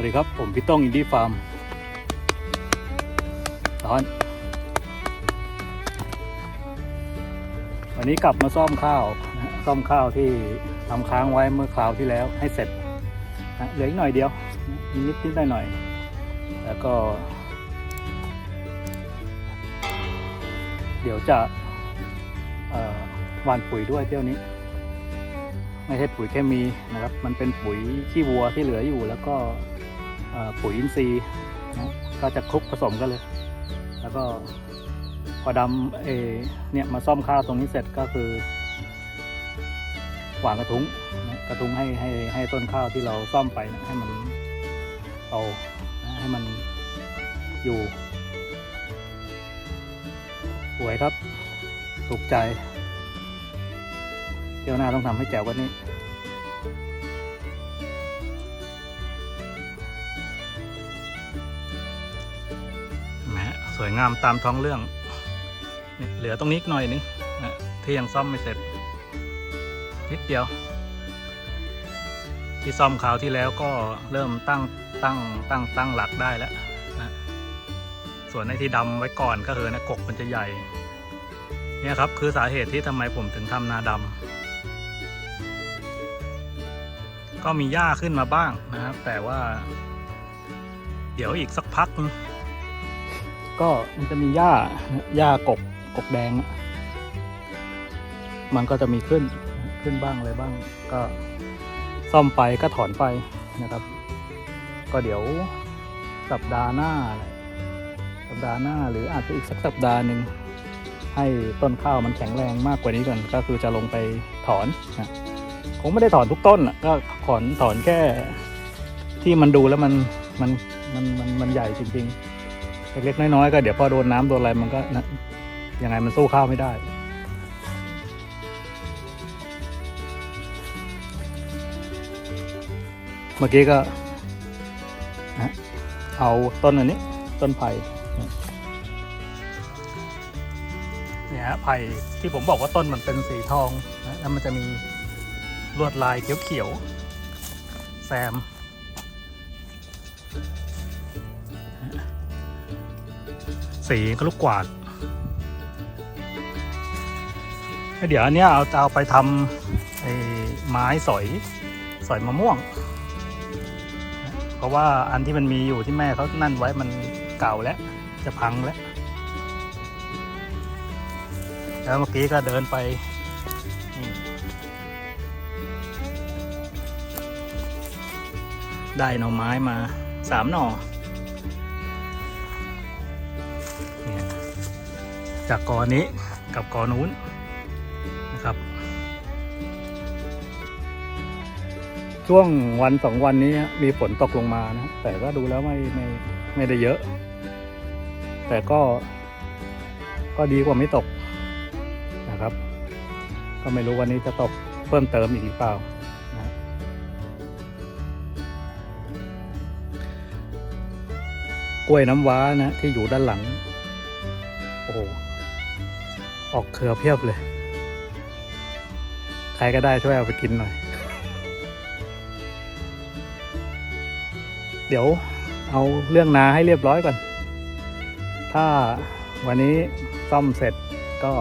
วัสดีครับ ผมพี่ต้องอินดี้ฟาร์มร้อนวันนี้กลับมาซ่อมข้าว ซ่อมข้าวที่ทำค้างไว้เมื่อคราวที่แล้วให้เสร็จนะเหลืออีกหน่อยเดียวนิดนิดหน่อยหน่อยแล้วก็ เดี๋ยวจะหว่านปุ๋ยด้วยเที่ยวนี้ ไม่ใช่ปุ๋ยเคมีนะครับ มันเป็นปุ๋ยขี้วัวที่เหลืออยู่แล้วก็ ปุ๋ยอินทรีย์นะก็จะคลุกผสมกันเลย แล้วก็พอดำเอเนี่ยมาซ่อมข้าวตรงนี้เสร็จก็คือหวางกระทุ้งกระทุ้งให้ให้ให้ต้นข้าวที่เราซ่อมไปนะให้มันโตให้มันอยู่สวยครับ ถูกใจ เที่ยวหน้าต้องทำให้แจ๋วกว่านี้ วยงามตามท้องเรื่องนี่เหลือตรงนี้อีกหน่อยนึงนะที่ยังซ่อมไม่เสร็จ นิดเดียว ที่ซ่อมคราวที่แล้วก็เริ่มตั้งตั้งตั้งตั้งหลักได้แล้วนะส่วนในที่ดำไว้ก่อนก็คือนะกกมันจะใหญ่ เนี่ยครับคือสาเหตุที่ทำไมผมถึงทำนาดำก็มีหญ้าขึ้นมาบ้างนะครับแต่ว่า เดี๋ยวอีกสักพักนึง ก็มันจะมีหญ้าหญ้ากกกกแดงอะมันก็จะมีขึ้นขึ้นบ้างอะไรบ้าง ก็ซ่อมไปก็ถอนไปนะครับ ก็เดี๋ยวสัปดาห์หน้า สัปดาห์หน้าหรืออาจจะอีกสักสัปดาห์หนึ่งให้ต้นข้าวมันแข็งแรงมากกว่านี้ก่อนก็คือจะลงไปถอนนะคงไม่ได้ถอนทุกต้นอะก็ถอนถอนแค่ที่มันดูแล้วมันมันมันมันมันใหญ่จริง ๆ เล็กๆน้อยๆก็เดี๋ยวพอโดนน้ำโดนอะไรมันก็นะยังไงมันสู้ข้าวไม่ได้ เมื่อกี้ก็เอาต้นอันนี้ ต้นไผ่เนี่ยฮะไผ่ที่ผมบอกว่าต้นมันเป็นสีทองนะแล้วมันจะมีลวดลายเขียวๆแซม สีก็ลูกกวาด เดี๋ยวอันเนี้ยเอาจะเอาไปทำไอ้ไม้สอยสอยมะม่วง เพราะว่าอันที่มันมีอยู่ที่แม่เขานั่นไว้มันเก่าแล้ว จะพังแล้ว แล้วเมื่อกี้ก็เดินไปได้หน่อไม้มาสามหน่อ จากกอนี้กับกอนู้นนะครับ ช่วงวันสองวันนี้มีฝนตกลงมานะแต่ก็ดูแล้วไม่ไม่ไม่ได้เยอะ แต่ก็ก็ดีกว่าไม่ตกนะครับ ก็ไม่รู้วันนี้จะตกเพิ่มเติมอีกหรือเปล่านะกล้วยน้ำว้านะที่อยู่ด้านหลัง ออกเครือเพียบเลย ใครก็ได้ช่วยเอาไปกินหน่อย เดี๋ยวเอาเรื่องนาให้เรียบร้อยก่อน ถ้าวันนี้ซ่อมเสร็จก็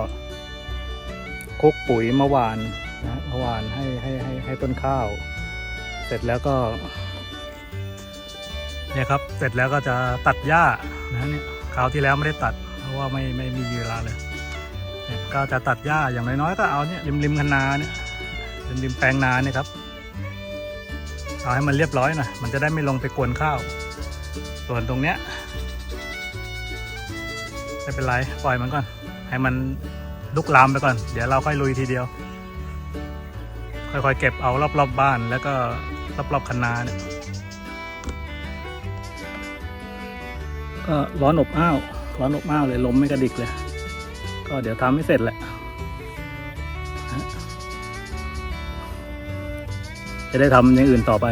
คุกปุ๋ยเมาหวานนะเมาหวานให้ให้ให้ให้ต้นข้าว เสร็จแล้วก็ เนี่ยครับ เสร็จแล้วก็จะตัดหญ้านะเนี่ยคราวที่แล้วไม่ได้ตัด เพราะว่าไม่ไม่มีเวลาเลย ก็จะตัดหญ้าอย่างน้อยๆก็เอาเนี่ยริมริมคันนาเนี่ยริมริมแปลงนาเนี่ยครับ เอาให้มันเรียบร้อยหน่อยมันจะได้ไม่ลงไปกวนข้าว ส่วนตรงเนี้ยไม่เป็นไรปล่อยมันก่อน ให้มันลุกลามไปก่อน เดี๋ยวเราค่อยลุยทีเดียว ค่อยๆเก็บเอารอบๆบบ้านแล้วก็รอบๆคันนาเนี่ยก็ร้อนอบอ้าวร้อนอบอ้าวเลยลมไม่กระดิกเลย ก็เดี๋ยวทำให้เสร็จแหละจะได้ทำอย่างอื่นต่อไป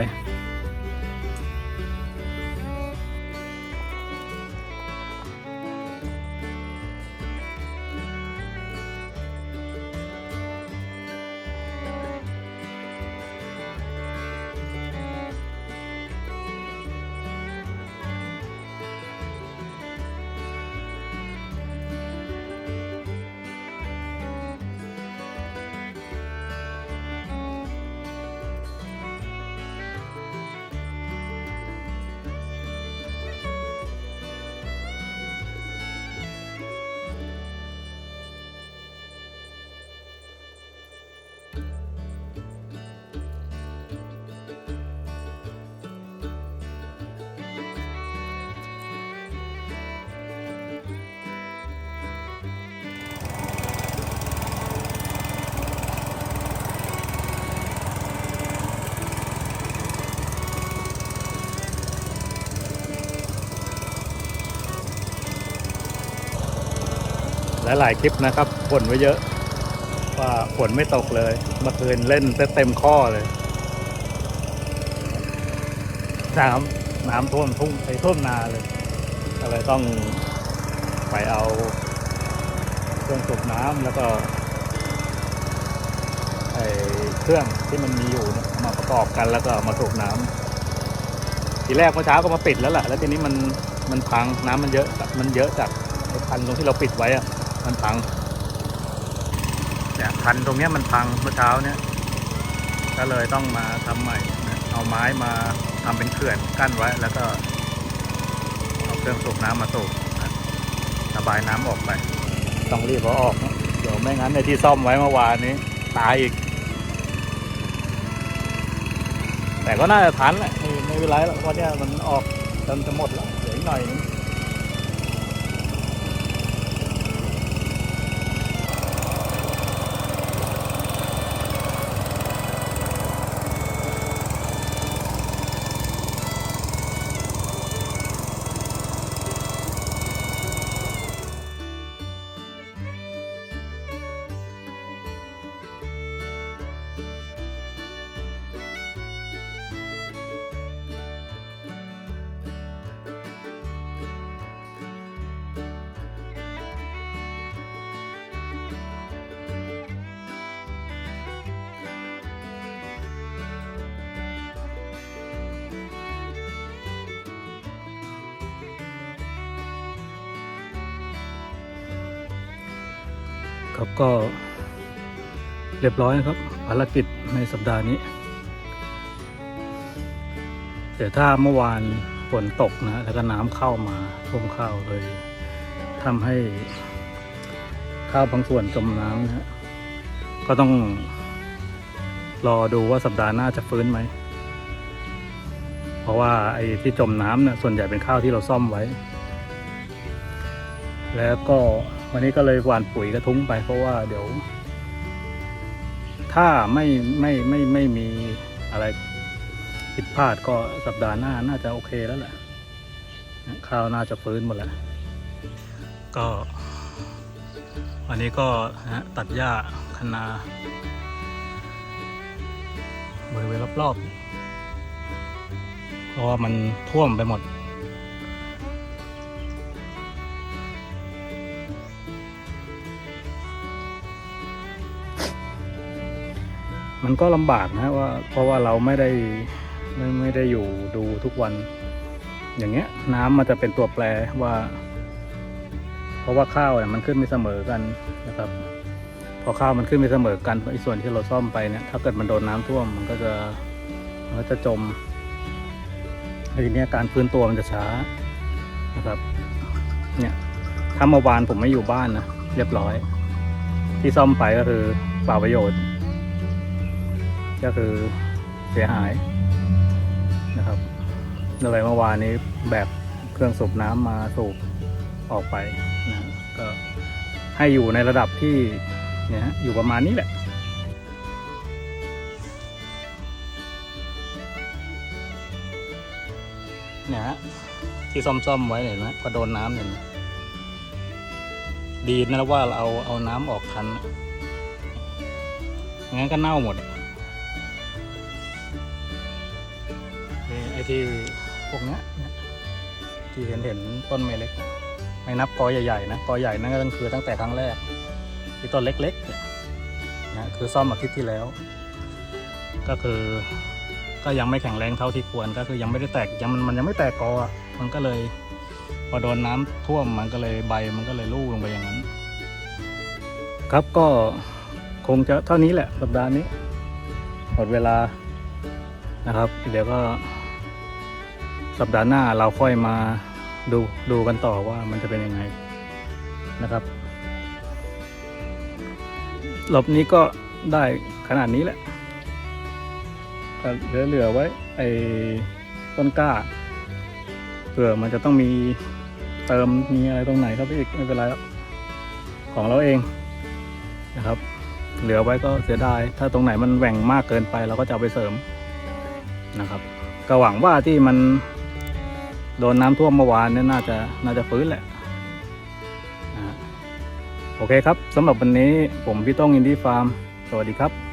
หลายๆคลิปนะครับบ่นไว้เยอะ ว่าฝนไม่ตกเลยเมื่อคืนเล่นเต็มข้อเลยน้ำน้ำท่วมทุ่งไปท่วมนาเลยก็เลยต้องไปเอาเครื่องสูบน้ำแล้วก็ไอเครื่องที่มันมีอยู่เนี่ยมาประกอบกันแล้วก็มาสูบน้ำทีแรกเมื่อเช้าก็มาปิดแล้วแหละแล้วทีนี้มันมันพังน้ำมันเยอะมันเยอะจากไอ้พันตรงที่เราปิดไว้อะ มันพังเนี่ยพันตรงเนี้ยมันพังเมื่อเช้าเนี่ย ก็เลยต้องมาทำใหม่ เอาไม้มาทำเป็นเขื่อนกั้นไว้ แล้วก็เอาเครื่องสูบน้ำมาสูบนะระบายน้ำออกไป ต้องรีบเอาออก เดี๋ยวไม่งั้นในที่ซ่อมไว้เมื่อวานนี้ ตายอีก แต่ก็น่าจะทันแหละไม่ไม่เป็นไรหรอกเพราะเนี่ยมันออกจนจะหมดแล้วเหลืออีกหน่อยนึง ครับก็เรียบร้อยนะครับ ภารกิจในสัปดาห์นี้ แต่ถ้าเมื่อวานฝนตกนะแล้วก็น้ำเข้ามาท่วมข้าวเลยทำให้ข้าวบางส่วนจมน้ำนะฮะก็ต้องรอดูว่าสัปดาห์หน้าจะฟื้นไหม เพราะว่าไอ้ที่จมน้ำเนี่ยส่วนใหญ่เป็นข้าวที่เราซ่อมไว้ แล้วก็ วันนี้ก็เลยหว่านปุ๋ยกระทุ้งไปเพราะว่าเดี๋ยว ถ้าไม่ไม่ไม่ไม่มีอะไรผิดพลาดก็สัปดาห์หน้าน่าจะโอเคแล้วแหละข้าวน่าจะฟื้นหมดแล้ว ก็ วันนี้ก็นะตัดหญ้าคนาบริเวณรอบๆเพราะว่ามันท่วมไปหมด มันก็ลำบากนะว่าเพราะว่าเราไม่ได้ไม่ไม่ได้อยู่ดูทุกวัน อย่างเงี้ย น้ำมันจะเป็นตัวแปรว่า เพราะว่าข้าวเนี่ยมันขึ้นไม่เสมอกันนะครับ พอข้าวมันขึ้นไม่เสมอกันไอ้ส่วนที่เราซ่อมไปเนี่ยถ้าเกิดมันโดนน้ำท่วมมันก็จะมันก็จะจมทีเนี้ยการฟื้นตัวมันจะช้านะครับ เนี่ยถ้าเมื่อวานผมไม่อยู่บ้านนะเรียบร้อย ที่ซ่อมไปก็คือเปล่าประโยชน์ ก็คือเสียหายนะครับเลยเมื่อวานนี้แบบเครื่องสูบน้ำมาสูบออกไปนะก็ให้อยู่ในระดับที่เนี่ยฮะอยู่ประมาณนี้แหละเนี่ยฮะที่ซ่อมๆไว้เห็นไหมพอโดนน้ำเห็นไหมดีนะว่าเราเอาเอาน้ำออกทันไม่งั้นก็เน่าหมด ที่พวกเนี้ยที่เห็นเห็นต้นไม้เล็ก ไม่นับกอใหญ่ๆนะกอใหญ่นั่นก็คือตั้งแต่ครั้งแรก ที่ต้นเล็กๆเนี่ยนะคือซ่อมอาทิตย์ที่แล้ว ก็คือก็ยังไม่แข็งแรงเท่าที่ควรก็คือยังไม่ได้แตกยังมันมันยังไม่แตกกอมันก็เลยพอโดนน้ำท่วมมันก็เลยใบมันก็เลยลู่ลงไปอย่างนั้น ครับก็คงจะเท่านี้แหละสัปดาห์นี้หมดเวลานะครับ เดี๋ยวก็ สัปดาห์หน้าเราค่อยมาดูดูกันต่อว่ามันจะเป็นยังไงนะครับหลบนี้ก็ได้ขนาดนี้แหละเหลือเหลือไว้ ไอ้ต้นกล้าเผื่อมันจะต้องมีเติมมีอะไรตรงไหนครับอีกไม่เป็นไรครับของเราเองนะครับ เหลือไว้ก็เสียดาย ถ้าตรงไหนมันแหว่งมากเกินไปเราก็จะเอาไปเสริมนะครับก็หวังว่าที่มัน โดนน้ำท่วมเมื่อวานเนี่ยน่าจะน่าจะฟื้นแหละนะฮะโอเคครับสำหรับวันนี้ผมพี่ต้องอินดี้ฟาร์ม สวัสดีครับ